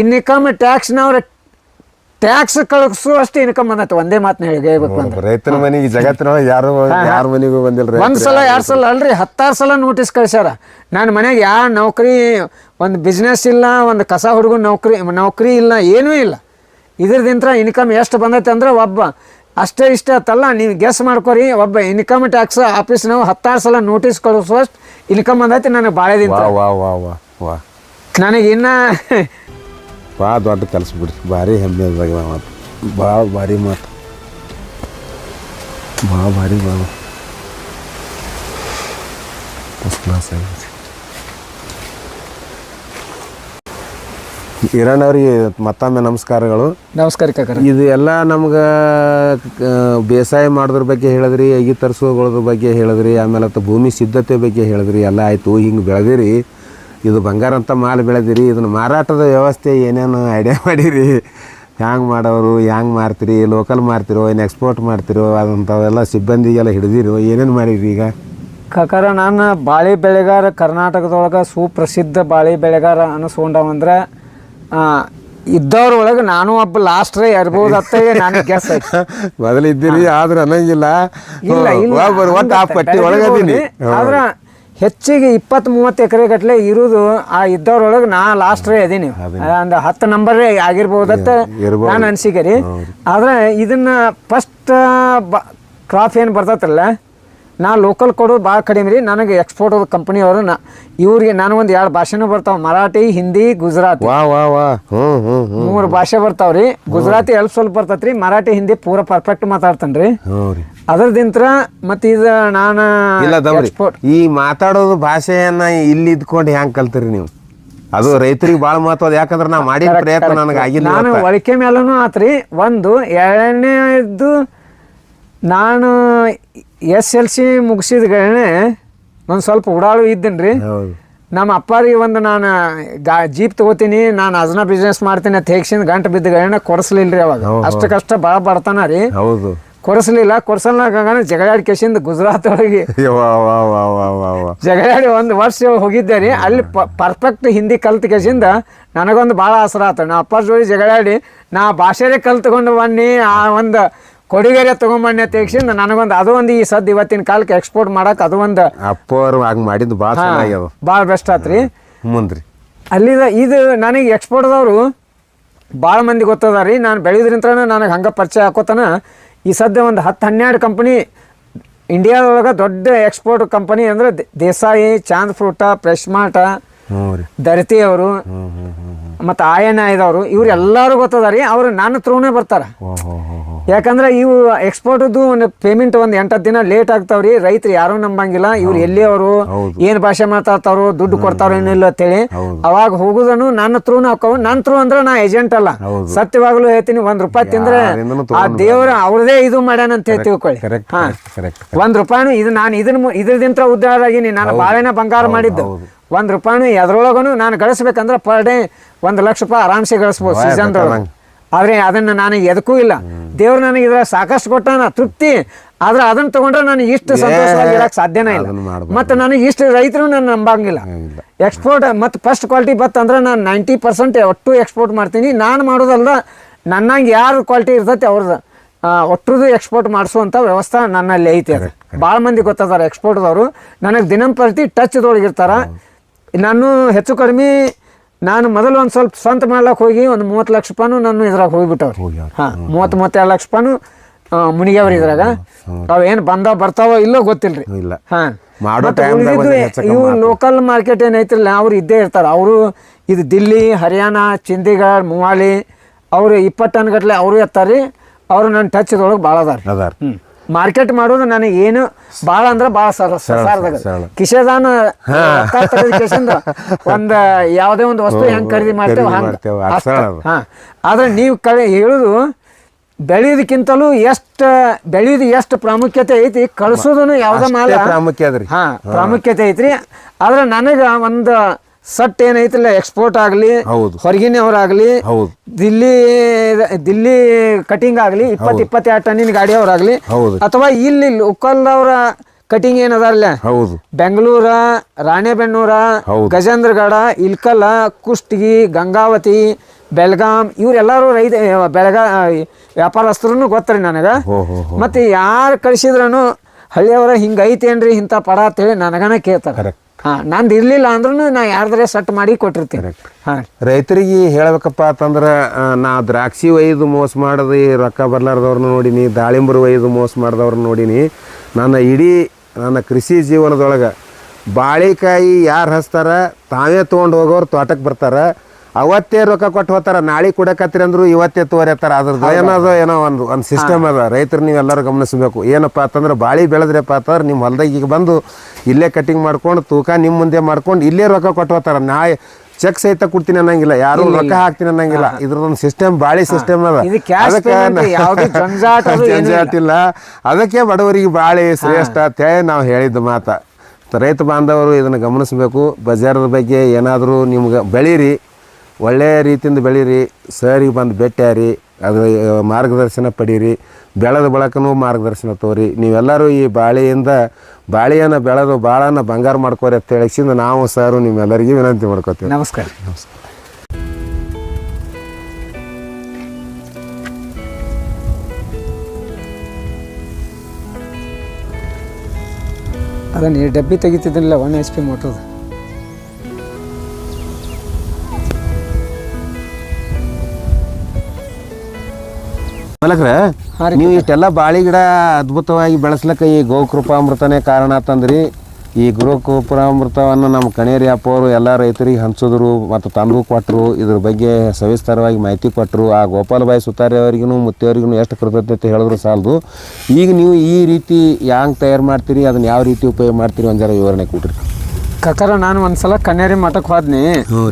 Speaker 1: ಇನ್ಕಮ್ ಟ್ಯಾಕ್ಸ್ನವ್ರ ಟ್ಯಾಕ್ಸ್ ಕಳಿಸುವಷ್ಟು ಇನ್ಕಮ್ ಬಂದೈತೆ ಒಂದೇ ಮಾತನ್ನ ಹೇಳಿ ಹೇಳ್ಬೇಕು ಅಂದ್ರೆ
Speaker 2: ರೈತನ ಮನೆಗೆ ಜಗತ್ತಿನ ಯಾರು ಯಾರ ಮನೆಗೂ ಬಂದಿಲ್ಲ
Speaker 1: ಒಂದು ಸಲ ಎರಡು ಸಲ ಅಲ್ರಿ ಹತ್ತಾರು ಸಲ ನೋಟಿಸ್ ಕಳಿಸ್ಯಾರ. ನಾನು ಮನೆಗೆ ಯಾವ ನೌಕರಿ ಒಂದು ಬಿಸ್ನೆಸ್ ಇಲ್ಲ ಒಂದು ಕಸ ಹುಡುಗನ ನೌಕರಿ ನೌಕರಿ ಇಲ್ಲ ಏನೂ ಇಲ್ಲ. ಇದ್ರದಿಂತ ಇನ್ಕಮ್ ಎಷ್ಟು ಬಂದೈತೆ ಅಂದ್ರೆ ಒಬ್ಬ ಅಷ್ಟೇ ಇಷ್ಟ ಆತಲ್ಲ ನೀವು ಗೆಸ್ ಮಾಡ್ಕೊರಿ ಒಬ್ಬ ಇನ್ಕಮ್ ಟ್ಯಾಕ್ಸ್ ಆಫೀಸ್ನವು ಹತ್ತಾರು ಸಲ ನೋಟಿಸ್ ಕಳಿಸುವಷ್ಟು ಇನ್ಕಮ್ ಬಂದೈತೆ ನನಗೆ ಬಾಳೆದಿಂದ
Speaker 2: ವಾ ವಾ ವಾ ವಾ. ವಾ
Speaker 1: ನನಗೆ ಇನ್ನ
Speaker 2: ಭಾಳ ದೊಡ್ಡ ಕೆಲಸ ಬಿಡ್ರಿ ಭಾರಿ ಹೆಮ್ಮೆ ಅದಾಗ ಮಾತು ಭಾಳ ಭಾರಿ ಮಾತು. ಭಾಳ ಭಾರಿ ಭಾಳ ಫಸ್ಟ್ ಕ್ಲಾಸ್ ಆಗೈತಿ ಕಿರಣ್ ಅವ್ರಿಗೆ ಮತ್ತೊಮ್ಮೆ ನಮಸ್ಕಾರಗಳು.
Speaker 1: ನಮಸ್ಕಾರ ಕಾಕರ
Speaker 2: ಇದು ಎಲ್ಲ ನಮ್ಗೆ ಬೇಸಾಯ ಮಾಡೋದ್ರ ಬಗ್ಗೆ ಹೇಳಿದ್ರಿ ಅಗಿ ತರಿಸೋದ್ರ ಬಗ್ಗೆ ಹೇಳಿದ್ರಿ ಆಮೇಲೆ ಭೂಮಿ ಸಿದ್ಧತೆ ಬಗ್ಗೆ ಹೇಳಿದ್ರಿ ಎಲ್ಲ ಆಯಿತು. ಹಿಂಗೆ ಬೆಳೆದಿರಿ. ಇದು ಬಂಗಾರ ಅಂತ ಮಾಲ್ ಬೆಳೆದಿರಿ ಇದನ್ನು ಮಾರಾಟದ ವ್ಯವಸ್ಥೆ ಏನೇನು ಐಡಿಯಾ ಮಾಡಿರಿ? ಹ್ಯಾಂಗೆ ಮಾಡೋರು ಹ್ಯಾಂಗೆ ಮಾರ್ತೀರಿ ಲೋಕಲ್ ಮಾರ್ತಿರೋ ಏನು ಎಕ್ಸ್ಪೋರ್ಟ್ ಮಾಡ್ತಿರೋ ಅದಂಥವೆಲ್ಲ ಸಿಬ್ಬಂದಿಗೆಲ್ಲ ಹಿಡಿದಿರೋ ಏನೇನು ಮಾಡಿರಿ ಈಗ?
Speaker 1: ಕಾಕಾರ ನಾನು ಬಾಳೆ ಬೆಳೆಗಾರ ಕರ್ನಾಟಕದೊಳಗೆ ಸುಪ್ರಸಿದ್ಧ ಬಾಳೆ ಬೆಳೆಗಾರ ಅನಿಸ್ಕೊಂಡವಂದ್ರೆ ಇದ್ದವ್ರೊಳಗೆ ನಾನು ಒಬ್ಬ ಲಾಸ್ಟ್ರೇ ಇರ್ಬೋದು ಅತ್ತಗೆ ನಾನು ಗೆಸ್
Speaker 2: ಮೊದಲು ಇದ್ದೀರಿ ಆದ್ರೆ ಅನ್ನಂಗಿಲ್ಲ.
Speaker 1: ಇಲ್ಲ
Speaker 2: ಒಟ್ಟು ಆ ಪಟ್ಟಿ ಒಳಗದೀನಿ.
Speaker 1: ಆದ್ರ ಹೆಚ್ಚಿಗೆ ಇಪ್ಪತ್ತು ಮೂವತ್ತು ಎಕರೆ ಗಟ್ಟಲೆ ಇರುವುದು ಆ ಇದ್ದವ್ರೊಳಗೆ ನಾ ಲಾಸ್ಟ್ ರೇ ಅದೀನಿ? ಒಂದು ಹತ್ತು ನಂಬರ್ ಆಗಿರ್ಬೋದತ್ತ
Speaker 2: ಅಂತ
Speaker 1: ನಾನು ಅನ್ಸಿಕೆ ರೀ. ಆದರೆ ಇದನ್ನ ಫಸ್ಟ್ ಬ ಕ್ರಾಪ್ ಏನು ಬರ್ತೈತಲ್ಲ ನಾ ಲೋಕಲ್ ಕೊಡೋದು ಭಾಳ ಕಡಿಮೆ ರೀ. ನನಗೆ ಎಕ್ಸ್ಪೋರ್ಟ್ ಕಂಪ್ನಿಯವರು ನಾ ಇವ್ರಿಗೆ ನಾನು ಒಂದು ಎರಡು ಭಾಷೆನೂ ಬರ್ತಾವೆ. ಮರಾಠಿ ಹಿಂದಿ ಗುಜರಾತಿ.
Speaker 2: ವಾ ವಾ ವಾ. ಹ್ಞೂ ಹ್ಞೂ ಹ್ಞೂ
Speaker 1: ಮೂರು ಭಾಷೆ ಬರ್ತಾವ್ರಿ ಗುಜರಾತಿ ಎಲ್ಪ್ ಸ್ವಲ್ಪ ಬರ್ತೈತ್ರಿ ಮರಾಠಿ ಹಿಂದಿ ಪೂರ ಪರ್ಫೆಕ್ಟ್ ಮಾತಾಡ್ತಾನೆ ರೀ.
Speaker 2: ಹ್ಞೂ ರೀ
Speaker 1: ಅದ್ರದಿಂತ್ರ ಮತ್ತು ಇದು ನಾನು
Speaker 2: ಇಲ್ಲ
Speaker 1: export-
Speaker 2: ಈ ಮಾತಾಡೋದು ಭಾಷೆಯನ್ನ ಇಲ್ಲಿ ಇದ್ಕೊಂಡು ಹೆಂಗ್ ಕಲ್ತೀರಿ ನೀವು? ಅದು ರೈತರಿಗೆ ಭಾಳ ಮಹತ್ವ ಅದು. ಯಾಕಂದ್ರೆ ನಾ ಮಾಡಿದ ಪ್ರಯತ್ನ ನನಗೆ ಆಗಿಲ್ಲ
Speaker 1: ನಾನು
Speaker 2: ಇವತ್ತ.
Speaker 1: ಒಳಕೆ ಮೇಲೂ ಆತ್ರಿ ಒಂದು ಎರಡನೇದ್ದು ನಾನು ಎಸ್ ಎಲ್ ಸಿ ಮುಗಿಸಿದ್ಗಳೇ ಒಂದು ಸ್ವಲ್ಪ ಉಡಾಳು ಇದ್ದೀನಿ ರೀ
Speaker 2: ಹೌದು.
Speaker 1: ನಮ್ಮ ಅಪ್ಪಾರಿಗೆ ಒಂದು ನಾನು ಗಾ ಜೀಪ್ ತಗೋತೀನಿ ನಾನು ಅದನ್ನ ಬಿಸ್ನೆಸ್ ಮಾಡ್ತೀನಿ ಅಂತ ಹೇಗ್ಸಿಂದ ಗಂಟು ಬಿದ್ದಗಳನ್ನ ಕೊಡಿಸ್ಲಿಲ್ಲ ರೀ ಅವಾಗ. ಅಷ್ಟಕ್ಕಷ್ಟ ಭಾಳ ಬಡತನ ರೀ.
Speaker 2: ಹೌದು.
Speaker 1: ಕೊಡಿಸ್ಲಿಲ್ಲ ಕೊಡ್ಸಲ್ನಾಗ ಜಗಳಾಡಿ ಕೇಸಿಂದ ಗುಜರಾತ್ ಒಳಗೆ. ಜಗಳಾಡಿ ಒಂದು ವರ್ಷ ಹೋಗಿದ್ದೆ ರೀ. ಅಲ್ಲಿ ಪರ್ಫೆಕ್ಟ್ ಹಿಂದಿ ಕಲ್ತ ಕೇಸಿಂದ ನನಗೊಂದು ಭಾಳ ಆಸರ ಆತ. ನಾ ಅಪ್ಪಾರ ಜೋಡಿ ಜಗಳಾಡಿ ನಾ ಭಾಷೆನೇ ಕಲ್ತ್ಕೊಂಡು ಬನ್ನಿ ಆ ಒಂದು ಕೊಡುಗೆರೆ ತಗೊಂಬಣ್ಣೆ ತೆಗ್ಸಿಂದ ನನಗೊಂದು ಅದು ಒಂದು ಈ ಸದ್ ಇವತ್ತಿನ ಕಾಲಕ್ಕೆ ಎಕ್ಸ್ಪೋರ್ಟ್ ಮಾಡಕ್ಕೆ ಅದು ಒಂದು
Speaker 2: ಅಪ್ಪವ್ರು ಹಂಗೆ ಮಾಡಿದ್ದು ಭಾಳ ಚೆನ್ನಾಗ್ಯದ
Speaker 1: ಭಾಳ ಬೆಸ್ಟ್ ಆತ್ರಿ.
Speaker 2: ಮುಂದ್ರಿ.
Speaker 1: ಅಲ್ಲಿದ ಇದು ನನಗೆ ಎಕ್ಸ್ಪೋರ್ಟ್ದವರು ಭಾಳ ಮಂದಿ ಗೊತ್ತದ ರೀ ನಾನು ಬೆಳೆಯೋದ್ರಿಂತ ನನಗೆ ಹಂಗೆ ಪರಿಚಯ ಹಾಕೋತನ ಈ ಸದ್ಯ ಒಂದು ಹತ್ತು ಹನ್ನೆರಡು ಕಂಪ್ನಿ ಇಂಡಿಯಾದೊಳಗೆ ದೊಡ್ಡ ಎಕ್ಸ್ಪೋರ್ಟ್ ಕಂಪನಿ ಅಂದ್ರೆ ದೇಸಾಯಿ ಚಾಂದ್ ಫ್ರೂಟ ಫ್ರೆಶ್ ಮಾಟ ಧರತಿ ಅವರು ಮತ್ತು ಆಯನ ಇದ್ದವರು ಇವ್ರು ಎಲ್ಲರೂ ಗೊತ್ತದ ರೀ ಅವ್ರು ನನ್ನ ತ್ರೂನೇ ಬರ್ತಾರೆ. ಯಾಕಂದ್ರೆ ಇವು ಎಕ್ಸ್ಪೋರ್ಟದ್ದು ಒಂದು ಪೇಮೆಂಟ್ ಒಂದು ಎಂಟತ್ತು ದಿನ ಲೇಟ್ ಆಗ್ತಾವ್ರಿ ರೈತರು ಯಾರೂ ನಂಬಂಗಿಲ್ಲ ಇವ್ರು
Speaker 2: ಎಲ್ಲಿಯವರು.
Speaker 1: ಏನು ಭಾಷೆ ಮಾತಾಡ್ತಾರೋ ದುಡ್ಡು ಕೊಡ್ತಾರೋ ಏನಿಲ್ಲ ಅಂತೇಳಿ ಅವಾಗ ಹೋಗುದನ್ನು ನನ್ನ ತ್ರೂನ ಹಾಕವು ನನ್ನ ತ್ರೂ ಅಂದ್ರೆ ನಾ ಏಜೆಂಟ್ ಅಲ್ಲ. ಸತ್ಯವಾಗಲೂ ಹೇಳ್ತೀನಿ ಒಂದ್ ರೂಪಾಯಿ ತಿಂದ್ರೆ ಆ ದೇವ್ರ ಅವ್ರದೇ ಇದು ಮಾಡ್ಯಾನ ಅಂತ ಹೇಳಿ ತಿಳ್ಕೊಳ್ಳಿ ಒಂದ್ ರೂಪಾಯಿನು ಇದು ನಾನು ಇದನ್ನ ಇದ್ರದಿಂತ ಉದ್ದಾರ ಆಗೀನಿ ನಾನು ಬಾಳೆನ ಬಂಗಾರ ಮಾಡಿದ್ದು. ಒಂದ್ ರೂಪಾಯಿನೂ ಎದ್ರೊಳಗನು ನಾನು ಗಳಿಸ್ಬೇಕಂದ್ರೆ ಪರ್ ಡೇ ಒಂದು ಲಕ್ಷ ರೂಪಾಯಿ ಆರಾಮ್ಸೆ ಗಳಿಸ್ಬೋದು ಸೀಸನ್ ಆದ್ರೆ ಅದನ್ನ ನಾನು ಎದಕ್ಕೂ ಇಲ್ಲ. ದೇವ್ರು ನನಗೆ ಇದ್ರ ಸಾಕಷ್ಟು ಕೊಟ್ಟಾನ ತೃಪ್ತಿ. ಆದ್ರೆ ಅದನ್ನ ತಗೊಂಡ್ರೆ ನನಗೆ ಇಷ್ಟು ಸಂತೋಷವಾಗಿ ಇರಕ್ ಸಾಧ್ಯನೇ ಇಲ್ಲ. ಮತ್ತೆ ನನಗೆ ಇಷ್ಟು ರೈತರು ನಾನು ನಂಬಂಗಿಲ್ಲ. ಎಕ್ಸ್ಪೋರ್ಟ್ ಮತ್ತು ಫಸ್ಟ್ ಕ್ವಾಲಿಟಿ ಬತ್ತಂದ್ರೆ ನಾನು ನೈಂಟಿ ಪರ್ಸೆಂಟ್ ಒಟ್ಟು ಎಕ್ಸ್ಪೋರ್ಟ್ ಮಾಡ್ತೀನಿ. ನಾನು ಮಾಡೋದಲ್ಲ ನನ್ನಂಗೆ ಯಾರು ಕ್ವಾಲಿಟಿ ಇರ್ತೈತೆ ಅವ್ರದ್ದು ಒಟ್ಟರದು ಎಕ್ಸ್ಪೋರ್ಟ್ ಮಾಡಿಸುವಂಥ ವ್ಯವಸ್ಥೆ ನನ್ನಲ್ಲಿ ಐತಿ ಅದು. ಭಾಳ ಮಂದಿ ಗೊತ್ತದಾರ ಎಕ್ಸ್ಪೋರ್ಟ್ದವರು ನನಗೆ ದಿನಂಪ್ರತಿ ಟಚ್ದೊಳಗಿರ್ತಾರ ನಾನು ಹೆಚ್ಚು ಕಡಿಮೆ ನಾನು ಮೊದಲು ಒಂದು ಸ್ವಲ್ಪ ಸ್ವಂತ ಮಾಡ್ಲಕ್ಕೆ ಹೋಗಿ ಒಂದು ಮೂವತ್ತು ಲಕ್ಷ ರೂಪಾಯಿನೂ ನಾನು ಇದ್ರಾಗ ಹೋಗಿಬಿಟ್ಟವ್ರು. ಹಾಂ ಮೂವತ್ತು ಮೂವತ್ತೆರಡು ಲಕ್ಷ ರೂಪಾಯಿನೂ ಮುನಿಗ್ಯಾವ್ರಿ ಇದ್ರಾಗ. ಅವೇನು ಬಂದಾವ ಬರ್ತಾವ ಇಲ್ಲೋ ಗೊತ್ತಿಲ್ರಿ.
Speaker 2: ಇಲ್ಲ.
Speaker 1: ಹಾಂ. ಇವು. ಲೋಕಲ್ ಮಾರ್ಕೆಟ್ ಏನೈತಿಲ್ಲ ಅವ್ರು ಇದ್ದೇ ಇರ್ತಾರೆ. ಅವರು ಇದು ದಿಲ್ಲಿ ಹರಿಯಾಣ ಚಂಡೀಗಢ ಮುವಾಲಿ ಅವರು ಇಪ್ಪತ್ತು ಟನ್ ಗಟ್ಲೆ ಅವರು ರೀ ಅವರು ನನ್ನ ಟಚ್ದೊಳಗೆ ಭಾಳ ಅದಾರ
Speaker 2: ಅದಾರ
Speaker 1: ಹ್ಞೂ ಮಾರ್ಕೆಟ್ ಮಾಡೋದು ನನಗೆ ಏನು ಭಾಳ ಅಂದ್ರೆ ಭಾಳ ಸರ ಕಿಶೆದಾನ ಒಂದು ಯಾವುದೇ ಒಂದು ವಸ್ತು ಹೆಂಗೆ ಖರೀದಿ ಮಾಡ್ತೇವೆ ಹಂಗೆ ಆದ್ರೆ ನೀವು ಕಳೆ ಹೇಳುದು ಬೆಳೆಯೋದಕ್ಕಿಂತಲೂ ಎಷ್ಟು ಬೆಳೆಯೋದು ಎಷ್ಟು ಪ್ರಾಮುಖ್ಯತೆ ಐತಿ ಕಳಿಸೋದನ್ನು ಯಾವುದೇ ಮಾಲ ಪ್ರಾಮುಖ್ಯತೆ ಐತ್ರಿ. ಆದ್ರೆ ನನಗೆ ಒಂದು ಸಟ್ ಏನೈತಿಲ್ಲ ಎಕ್ಸ್ಪೋರ್ಟ್ ಆಗಲಿ. ಹೊರಗಿನವ್ರಾಗಲಿ ದಿಲ್ಲಿ ದಿಲ್ಲಿ ಕಟಿಂಗ್ ಆಗಲಿ ಇಪ್ಪತ್ತು ಇಪ್ಪತ್ತೆರಡು ಟನ್ನಿನ ಗಾಡಿಯವ್ರಾಗಲಿ. ಅಥವಾ ಇಲ್ಲಿ ಲೋಕಲ್ ಅವರ ಕಟಿಂಗ್ ಏನದಾರಲ್ಲ
Speaker 2: ಹೌದು
Speaker 1: ಬೆಂಗಳೂರ ರಾಣೆಬೆನ್ನೂರ. ಗಜೇಂದ್ರಗಡ ಇಲ್ಕಲ ಕುಷ್ಟಗಿ ಗಂಗಾವತಿ ಬೆಳಗಾಂ ಇವರೆಲ್ಲರೂ ರೈತ ಬೆಳಗಾ ವ್ಯಾಪಾರಸ್ಥರು ಗೊತ್ತರಿ ನನಗೆ ಮತ್ತೆ ಯಾರು ಕಳಿಸಿದ್ರೂ ಹಳ್ಳಿಯವರ ಹಿಂಗೆ ಐತೇನ್ರಿ ಇಂಥ ಪಡ ಅಂತೇಳಿ ನನಗನ ಕೇಳ್ತಾರೆ. ಹಾಂ ನಂದು ಇರಲಿಲ್ಲ ಅಂದ್ರೂ ನಾ ಯಾರ್ದಾರೆ ಸೆಟ್ ಮಾಡಿ ಕೊಟ್ಟಿರ್ತೀನಿ. ಹಾಂ.
Speaker 2: ರೈತರಿಗೆ ಹೇಳ್ಬೇಕಪ್ಪ ಅಂತಂದ್ರೆ ನಾ ದ್ರಾಕ್ಷಿ ಒಯ್ದು ಮೋಸ ಮಾಡದಿ ರೊಕ್ಕ ಬರ್ಲಾರ್ದವ್ರನ್ನ ನೋಡೀನಿ ದಾಳಿಂಬರು ಒಯ್ದು ಮೋಸ ಮಾಡಿದವ್ರನ್ನ ನೋಡೀನಿ. ನನ್ನ ಇಡೀ ನನ್ನ ಕೃಷಿ ಜೀವನದೊಳಗೆ ಬಾಳೆಕಾಯಿ ಯಾರು ಹಚ್ತಾರೆ ತಾವೇ ತೊಗೊಂಡು ಹೋಗೋರು ತೋಟಕ್ಕೆ ಬರ್ತಾರೆ. ಅವತ್ತೇ ರೊಕ್ಕ ಕೊಟ್ಟು ಹೋಗ್ತಾರ ನಾಳೆ ಕೊಡಕತ್ತೀರಿ ಅಂದ್ರು ಇವತ್ತೇ ತೋರಿರ್ತಾರ. ಅದ್ರದ್ದು ಏನಾದ್ರು ಏನೋ ಒಂದು ಒಂದು ಸಿಸ್ಟಮ್ ಅದ. ರೈತರು ನೀವೆಲ್ಲರೂ ಗಮನಿಸಬೇಕು. ಏನಪ್ಪ ಅಂತಂದ್ರೆ ಬಾಳಿ ಬೆಳೆದ್ರಪ್ಪ ಅಂತಂದ್ರೆ ನಿಮ್ಮ ಹೊಲ್ದಾಗ ಈಗ ಬಂದು ಇಲ್ಲೇ ಕಟಿಂಗ್ ಮಾಡ್ಕೊಂಡು ತೂಕ ನಿಮ್ಮ ಮುಂದೆ ಮಾಡ್ಕೊಂಡು ಇಲ್ಲೇ ರೊಕ್ಕ ಕೊಟ್ಟು ಹೋಗ್ತಾರ. ನಾಳೆ ಚೆಕ್ ಸಹಿತ ಕೊಡ್ತೀನಿ ಅನ್ನಂಗಿಲ್ಲ. ಯಾರು ರೊಕ್ಕ ಹಾಕ್ತೀನಿ ಅನ್ನಂಗಿಲ್ಲ. ಇದ್ರದೊಂದು ಸಿಸ್ಟಮ್ ಬಾಳಿ ಸಿಸ್ಟಮ್ ಅದ.
Speaker 1: ಜಂಜಾಟ ಇಲ್ಲ.
Speaker 2: ಅದಕ್ಕೆ ಬಡವರಿಗೆ ಬಾಳಿ ಶ್ರೇಷ್ಠ ಅಂತ ಹೇಳಿ ನಾವು ಹೇಳಿದ್ದ ಮಾತ. ರೈತ ಬಾಂಧವರು ಇದನ್ನು ಗಮನಿಸಬೇಕು. ಬಜಾರದ ಬಗ್ಗೆ ಏನಾದರೂ ನಿಮ್ಗೆ ಬೆಳೀರಿ. ಒಳ್ಳೆಯ ರೀತಿಯಿಂದ ಬೆಳೀರಿ ಸರಿಗೆ ಬಂದು ಭೇಟಿಯಾರಿ ಅದು ಮಾರ್ಗದರ್ಶನ ಪಡೀರಿ ಬೆಳೆದ ಬಳಕನೂ ಮಾರ್ಗದರ್ಶನ ತೋರಿ. ನೀವೆಲ್ಲರೂ ಈ ಬಾಳೆಯಿಂದ ಬಾಳೆಯನ್ನು ಬೆಳೆದು ಬಾಳನ್ನು ಬಂಗಾರ ಮಾಡ್ಕೋರಿ ಅಂತ ಹೇಳಿಸಿಂದ ನಾವು ಸರ್ ನಿಮ್ಮೆಲ್ಲರಿಗೂ ವಿನಂತಿ ಮಾಡ್ಕೋತೀವಿ.
Speaker 1: ನಮಸ್ಕಾರ. ಅದನ್ನು ಈ ಡಬ್ಬಿ ತೆಗಿತಿದ್ದಿಲ್ಲ ಒನ್ ಎಚ್ ಪಿ ಮೋಟ್ರದು
Speaker 2: ಮಲಕ್ರ
Speaker 1: ಹಾಂ
Speaker 2: ನೀವು ಇಷ್ಟೆಲ್ಲ ಬಾಳಿ ಗಿಡ ಅದ್ಭುತವಾಗಿ ಬೆಳೆಸ್ಲಕ್ಕ ಈ ಗೋಕೃಪಾಮೃತನೇ ಕಾರಣ ಅಂತಂದ್ರಿ ಈ ಗೋಕೃಪಾಮೃತವನ್ನು ನಮ್ಮ ಕಣೇರಿ ಅಪ್ಪವರು ಎಲ್ಲ ರೈತರಿಗೆ ಹಂಚಿದ್ರು ಮತ್ತು ತಂದು ಕೊಟ್ಟರು ಇದ್ರ ಬಗ್ಗೆ ಸವಿಸ್ತಾರವಾಗಿ ಮಾಹಿತಿ ಕೊಟ್ಟರು ಆ ಗೋಪಾಲಬಾಯಿ ಸುತಾರಿ ಅವರಿಗೂ ಮುತ್ತೆಯವರಿಗೂ ಎಷ್ಟು ಕೃತಜ್ಞತೆ ಹೇಳಿದ್ರು ಸಾಲದು. ಈಗ ನೀವು ಈ ರೀತಿ ಯಾಂಗ್ ತಯಾರು ಮಾಡ್ತೀರಿ? ಅದನ್ನು ಯಾವ ರೀತಿ ಉಪಯೋಗ ಮಾಡ್ತೀರಿ? ಒಂದು ಜರ ವಿವರಣೆ ಕೊಡ್ರಿ.
Speaker 1: ಕಕರ ನಾನು ಒಂದ್ಸಲ ಕನ್ಯಾರಿ ಮಠಕ್ಕೆ ಹೋದ್ನಿ.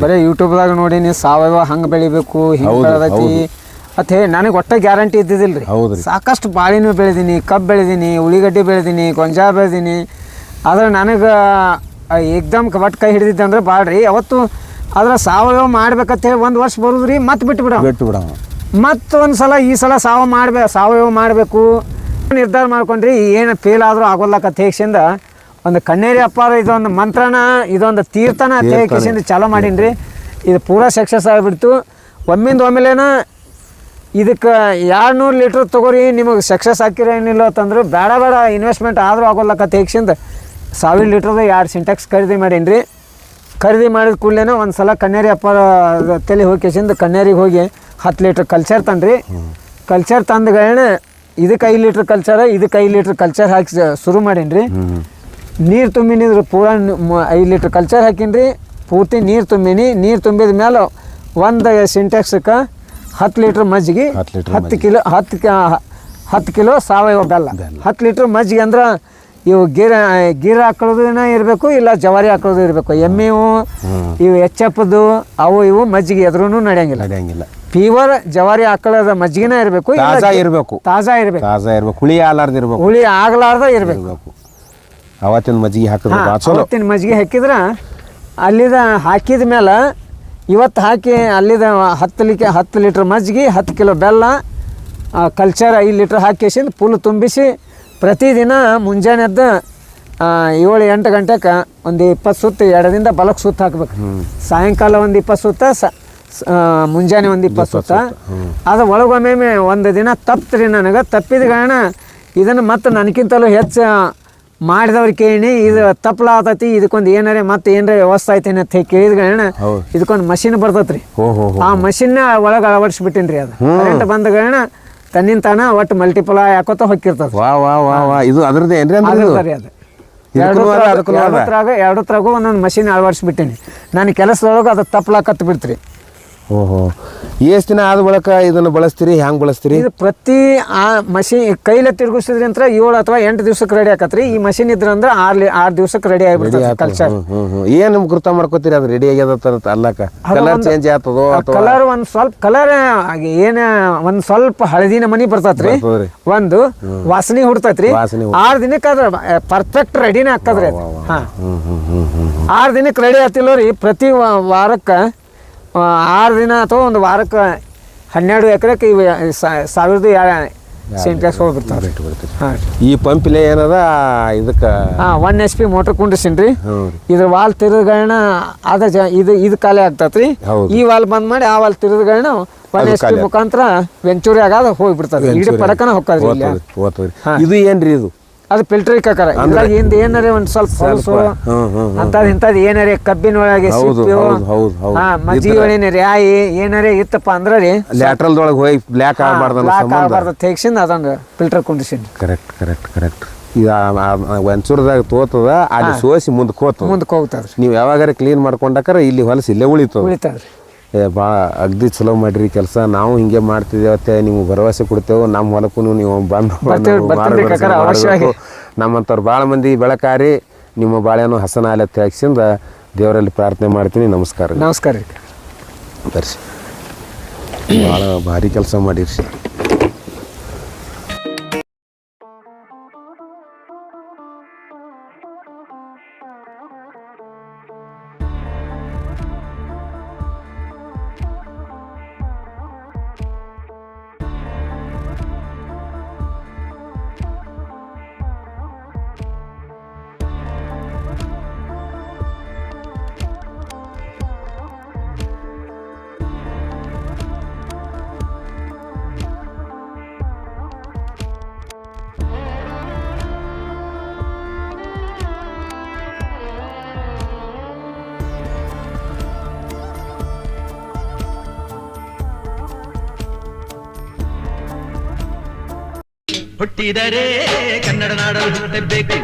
Speaker 1: ಬರೀ ಯೂಟ್ಯೂಬ್ದಾಗ ನೋಡೀನಿ ಸಾವಯವ ಹಂಗೆ ಬೆಳಿಬೇಕು ಹಿಂಗೆ ಅಂತ ಹೇಳಿ ನನಗೆ ಒಟ್ಟೆ ಗ್ಯಾರಂಟಿ ಇದ್ದಿದ್ದಿಲ್ಲ ರೀ
Speaker 2: ಹೌದು
Speaker 1: ಸಾಕಷ್ಟು ಬಾಳಿನೂ ಬೆಳೆದೀನಿ ಕಬ್ಬು ಬೆಳೆದೀನಿ ಉಳಿಗಡ್ಡಿ ಬೆಳೆದೀನಿ ಗೊಂಜಾಳ ಬೆಳೆದೀನಿ. ಆದ್ರೆ ನನಗೆ ಏಕ್ದಮ್ ಒಟ್ಟು ಕೈ ಹಿಡಿದಿದ್ದೆ ಅಂದ್ರೆ ಭಾಳ ರೀ ಅವತ್ತು ಆದ್ರೆ ಸಾವಯವ ಮಾಡ್ಬೇಕಂತ ಹೇಳಿ ಒಂದು ವರ್ಷ ಬರೋದು ರೀ ಮತ್ತೆ ಬಿಟ್ಟು ಬಿಡ
Speaker 2: ಬಿಟ್ಟು ಬಿಡವ.
Speaker 1: ಮತ್ತು ಒಂದು ಸಲ ಈ ಸಲ ಸಾವ ಮಾಡ್ಬೇ ಸಾವಯವ ಮಾಡಬೇಕು. ನಿರ್ಧಾರ ಮಾಡ್ಕೊಂಡ್ರಿ ಏನು ಫೇಲ್ ಆದರೂ ಆಗೋಲ್ಲಕತ್ತ ಹೇಗಿಸಿಂದ ಒಂದು ಕಣ್ಣೇರಿ ಅಪ್ಪಾರ ಇದೊಂದು ಮಂತ್ರನ ಇದೊಂದು ತೀರ್ಥನ ಹೇಗಿಸಿಂದ ಚಾಲೂ ಮಾಡೀನಿ ಇದು ಪೂರಾ ಸಕ್ಸಸ್ ಆಗಿಬಿಡ್ತು. ಒಮ್ಮಿಂದ ಒಮ್ಮೆಲೇನ ಇದಕ್ಕೆ ಎರಡು ನೂರು ಲೀಟ್ರ್ ತೊಗೋರಿ, ನಿಮಗೆ ಸಕ್ಸಸ್ ಏನಿಲ್ಲ ಅಂತಂದ್ರೆ ಬೇಡ ಬೇಡ ಇನ್ವೆಸ್ಟ್ಮೆಂಟ್ ಆದರೂ ಆಗೋಲ್ಲಕತ್ತ ತೆಗ್ಸಿಂದ ಸಾವಿರ ಲೀಟ್ರದ ಎರಡು ಸಿಂಟೆಕ್ಸ್ ಖರೀದಿ ಮಾಡೀನಿ ರೀ ಖರೀದಿ ಮಾಡಿದ ಕೂಡಲೇ ಒಂದು ಸಲ ಕನ್ನೇರಿ ಅಪ್ಪ ತಲೆ ಹೋಗಿಸಿಂದ ಕನ್ನೇರಿಗೆ ಹೋಗಿ ಹತ್ತು ಲೀಟ್ರ್ ಕಲ್ಚರ್ ತಂದ್ರಿ. ಕಲ್ಚರ್ ತಂದ್ಗಳನ್ನ ಇದಕ್ಕೆ ಐದು ಲೀಟ್ರ್ ಕಲ್ಚರ ಇದಕ್ಕೆ ಐದು ಲೀಟ್ರ್ ಕಲ್ಚರ್ ಹಾಕಿ ಶುರು ಮಾಡೀನಿ ರೀ ನೀರು ತುಂಬಿನಿದ್ರು ಪೂರಾ ಐದು ಲೀಟ್ರ್ ಕಲ್ಚರ್ ಹಾಕಿನ್ರಿ. ಪೂರ್ತಿ ನೀರು ತುಂಬಿನಿ, ನೀರು ತುಂಬಿದ ಮೇಲೆ ಒಂದು ಸಿಂಟ್ಯಾಕ್ಸಕ್ಕೆ ಹತ್ತು ಲೀಟ್ರ್ ಮಜ್ಜಿಗೆ
Speaker 2: ಹತ್ತು ಲೀಟ್ರ್
Speaker 1: ಹತ್ತು ಕಿಲೋ ಹತ್ತು ಕ- ಹತ್ತು ಕಿಲೋ ಸಾವಯವ ಬೆಲ್ಲ. ಹತ್ತು ಲೀಟ್ರ್ ಮಜ್ಜಿಗೆ ಅಂದ್ರೆ ಇವು ಗೀರ ಗೀರ ಹಾಕೊಳ್ಳೋದನ್ನ ಇರಬೇಕು ಇಲ್ಲ ಜವಾರಿ ಹಾಕೊಳ್ಳೋದು ಇರಬೇಕು. ಎಮ್ಮೆವು ಇವು ಎಚ್ ಎಚ್ಚಪ್ಪದು ಅವು ಇವು ಮಜ್ಜಿಗೆ ಎದ್ರೂ ನಡೆಯಂಗಿಲ್ಲ.
Speaker 2: ನಡೆಯಂಗಿಲ್ಲ.
Speaker 1: ಪ್ಯೂರ್ ಜವಾರಿ ಹಾಕೊಳ್ಳೋದ ಮಜ್ಜಿಗೆನ ಇರಬೇಕು
Speaker 2: ತಾಜಾ ಇರಬೇಕು.
Speaker 1: ತಾಜಾ ಇರಬೇಕು.
Speaker 2: ತಾಜಾ ಇರಬೇಕು. ಹುಳಿ ಆಗ್ಲಾರ್ದ ಇರಬೇಕು.
Speaker 1: ಹುಳಿ ಆಗ್ಲಾರ್ದ ಇರಬೇಕು.
Speaker 2: ಅವತ್ತಿನ ಮಜ್ಜಿಗೆ ಹಾಕಿದ್ರೆ ಚಲೋ.
Speaker 1: ಅವತ್ತಿನ ಮಜ್ಜಿಗೆ ಹಾಕಿದ್ರೆ ಅಲ್ಲಿದ ಹಾಕಿದ ಮೇಲೆ ಇವತ್ತು ಹಾಕಿ ಅಲ್ಲಿದ ಹತ್ತು ಲೀಕೆ ಹತ್ತು ಲೀಟ್ರ್ ಮಜ್ಜಿಗೆ ಹತ್ತು ಕಿಲೋ ಬೆಲ್ಲ ಕಲ್ಚರ್ ಐದು ಲೀಟ್ರ್ ಹಾಕಿಸಿಂದ ಫುಲ್ ತುಂಬಿಸಿ ಪ್ರತಿದಿನ ಮುಂಜಾನೆದ್ದು ಏಳು ಎಂಟು ಗಂಟೆಗೆ ಒಂದು ಇಪ್ಪತ್ತು ಸುತ್ತು ಎರಡರಿಂದ ಬಲಕ್ಕೆ ಸುತ್ತ ಹಾಕ್ಬೇಕು. ಸಾಯಂಕಾಲ ಒಂದು ಇಪ್ಪತ್ತು ಸುತ್ತ ಸ ಸ- ಮುಂಜಾನೆ ಒಂದು ಇಪ್ಪತ್ತು ಸುತ್ತ. ಅದು ಒಳಗೊಮ್ಮೆ ಒಂದು ದಿನ ತಪ್ಪ್ರಿ ನನಗೆ. ತಪ್ಪಿದ ಕಾರಣ ಇದನ್ನು ಮತ್ತೆ ನನಗಿಂತಲೂ ಹೆಚ್ಚು ಮಾಡಿದವ್ರು ಕೇಳಿ ಇದು ತಪ್ಪಲಾತೈತಿ ಇದಕ್ಕೊಂದು ಏನಾರ ಮತ್ತೆ ಏನಾರ ವ್ಯವಸ್ಥೆ ಐತೇನೆ ಅಂತ
Speaker 2: ಕೇಳಿದ್ಗಳೇಣ.
Speaker 1: ಇದಕ್ಕೊಂದು ಮಷಿನ್ ಬರ್ತೈತ್ರಿ. ಆ ಮಷಿನ್ ಒಳಗೆ ಅಳವಡಿಸ್ಬಿಟ್ಟಿನಿ ರೀ ಅದು. ಕರೆಂಟ್ ಬಂದ ಕಾರಣ ತನ್ನಿಂದ ತಾನ ಒಟ್ಟು ಮಲ್ಟಿಪಲ್ ಯಾಕೋತ ಹೊಕ್ಕಿರ್ತದ.
Speaker 2: ವಾ ವಾ ವಾ ವಾ. ಇದು ಅದ್ರದ್ದು ಏನ್ರಿ ಅಂದ್ರೆ
Speaker 1: ಅದು.
Speaker 2: ಎರಡು.
Speaker 1: ಎರಡತ್ರಾಗ ಒಂದೊಂದು ಮಷಿನ್ ಅಳವಡಿಸ್ಬಿಟ್ಟಿನಿ. ನನ್ನ ಕೆಲಸದೊಳಗೆ ಅದು ತಪ್ಪಲಾಕತ್ ಬಿಡ್ತ್ರಿ
Speaker 2: ಓಹೋ ಎಷ್ಟು ದಿನ ಆದ ಬಳಿಕ ಇದನ್ನು ಬಳಸ್ತೀರಿ? ಹ್ಯಾಂಗೆ ಬಳಸ್ತೀರಿ?
Speaker 1: ಇದು ಪ್ರತಿ ಆ ಮಷಿನ್ ಕೈಲ ತಿರುಗಿಸಿದ್ರಂತ್ರ ಏಳು ಅಥವಾ ಎಂಟು ದಿವ್ಸಕ್ಕೆ ರೆಡಿ ಆಕತ್ರಿ. ಈ ಮಷಿನ್ ಇದ್ರ ಅಂದ್ರೆ ಆರ್ಲಿ ಆರು ದಿವ್ಸಕ್ಕೆ ರೆಡಿ ಆಗಿಬಿಡ್ತದೆ ಕಲ್ಚರ್
Speaker 2: ಏನು ಗುರ್ತ ಮಾಡ್ಕೋತೀರಿ? ಅದು ರೆಡಿ ಆಗ್ಯದ ಅಲ್ಲಕ ಕಲರ್ ಚೇಂಜ್ ಆಗ್ತದೋ
Speaker 1: ಕಲರ್ ಒಂದ್ ಸ್ವಲ್ಪ ಕಲರ್ ಏನ ಒಂದ್ ಸ್ವಲ್ಪ ಹಳದಿನ ಮನಿ ಬರ್ತತ್ರಿ. ಒಂದು ವಾಸನೆ ಹುಡ್ತತ್ರಿ. ಆರು ದಿನಕ್ಕೆ ಅದ್ರ ಪರ್ಫೆಕ್ಟ್ ರೆಡಿನೇ ಹಾಕದ್ರಿ ಅದು. ಹಾ. ಆರು ದಿನಕ್ಕೆ ರೆಡಿ ಆತಿಲ್ಲ ರೀ ಪ್ರತಿ ವಾರಕ್ಕೆ ಆರು ದಿನ ಅಥವಾ ಒಂದು ವಾರಕ್ಕೆ ಹನ್ನೆರಡು ಎಕರೆಕ್ಕೆ ಇವು ಸಾವಿರದ ಸಿಂಟ್ಯಾಕ್ಸ್ ಹೋಗ್ಬಿಡ್ತಾವೆ
Speaker 2: ಬಿಟ್ಟು ಬಿಡ್ತೀರಿ
Speaker 1: ಹಾಂ
Speaker 2: ಈ ಪಂಪಿಲೆ ಏನದ ಇದಕ್ಕೆ
Speaker 1: ಹಾಂ ಒನ್ ಎಚ್ ಪಿ ಮೋಟರ್ ಕುಂಡ್ರಿಸಿನಿ ರೀ. ಇದ್ರ ವಾಲ್ ತಿರುಗಳನ್ನ ಅದ ಜ ಇದು ಇದು ಖಾಲಿ ಆಗ್ತತ್ರಿ. ಈ ವಾಲ್ ಬಂದ್ ಮಾಡಿ ಆ ವಾಲ್ ತಿರುಗಳನ್ನ ಒನ್ ಎಚ್ ಪಿ ಮುಖಾಂತರ ವೆಂಚೂರಿ ಆಗಾದ ಹೋಗ್ಬಿಡ್ತದೆ ಇಡೀ ಪಡಕನ ಹೋಗ್ತದ್ರಿ
Speaker 2: ಓದ್ತದ್ರಿ ಇದು ಏನ್ರಿ ಇದು?
Speaker 1: ಅದು ಫಿಲ್ಟರ್ ಕಕ್ಕರ ಇದ್ರಾಗ ಹಿಂದ ಏನಾರೇ ಒಂದ್ ಸ್ವಲ್ಪ ಹೊಲಸು ಅಂತದ್ ಇಂಥದ್ದು ಏನಾರೇ ಕಬ್ಬಿನ ಒಳಗೆ. ಹಾ ಮಜ್ಜಿಗೆ ಒಳಗಿನ ರ್ಯಾಯಿ ಏನಾರೇ ಇತ್ತಪ್ಪ ಅಂದ್ರೆ ರೀ
Speaker 2: ಲ್ಯಾಟ್ರಲ್ದೊಳಗೆ ಹೋಗಿ ಬ್ಲ್ಯಾಕ್ ಆಗಬಾರ್ದು ಸಂಬಂಧ?
Speaker 1: ಆಗಬಾರ್ದು ತೆಗ್ಸಿಂದ ಅದೊಂದು ಫಿಲ್ಟರ್ ಕುಂದಿಸಿ
Speaker 2: ಕರೆಕ್ಟ್ ಕರೆಕ್ಟ್ ಕರೆಕ್ಟ್ ಇದು ಒಂಚೂರದಾಗ ತೋತದ ಅಲ್ಲಿ ಸೋಸಿ ಮುಂದಕ್ಕೆ ಹೋತದ
Speaker 1: ಮುಂದಕ್ಕೆ ಹೋಗ್ತದ
Speaker 2: ನೀವು ಯಾವಾಗಾರ ಕ್ಲೀನ್ ಮಾಡ್ಕೊಂಡಾಕರ ಇಲ್ಲಿ ಹೊಲಸು ಇಲ್ಲೇ ಉಳಿತದ.
Speaker 1: ಉಳಿತದ್ರಿ.
Speaker 2: ಏ ಭಾಳ ಅಗ್ದಿ ಚಲೋ ಮಾಡಿರಿ ಕೆಲಸ. ನಾವು ಹಿಂಗೆ ಮಾಡ್ತಿದ್ದೇವತ್ತೆ ನಿಮ್ಗೆ ಭರವಸೆ ಕೊಡ್ತೇವೆ. ನಮ್ಮ ಹೊಲಕ್ಕೂ ನೀವು ಬಂದು. ನಮ್ಮಂಥವ್ರು ಭಾಳ ಮಂದಿ ಬೆಳಕಾರಿ. ನಿಮ್ಮ ಬಾಳೆನೂ ಹಸನ ಆಲೆ ಹಾಕ್ಸಿಂದ ದೇವರಲ್ಲಿ ಪ್ರಾರ್ಥನೆ ಮಾಡ್ತೀನಿ. ನಮಸ್ಕಾರ.
Speaker 1: ನಮಸ್ಕಾರ ರೀ.
Speaker 2: ಬರ್ಸಿ ಭಾಳ ಭಾರಿ ಕೆಲಸ ಮಾಡಿರಿ.
Speaker 3: ಹುಟ್ಟಿದರೆ ಕನ್ನಡ ನಾಡಲು ಹುಟ್ಟಬೇಕು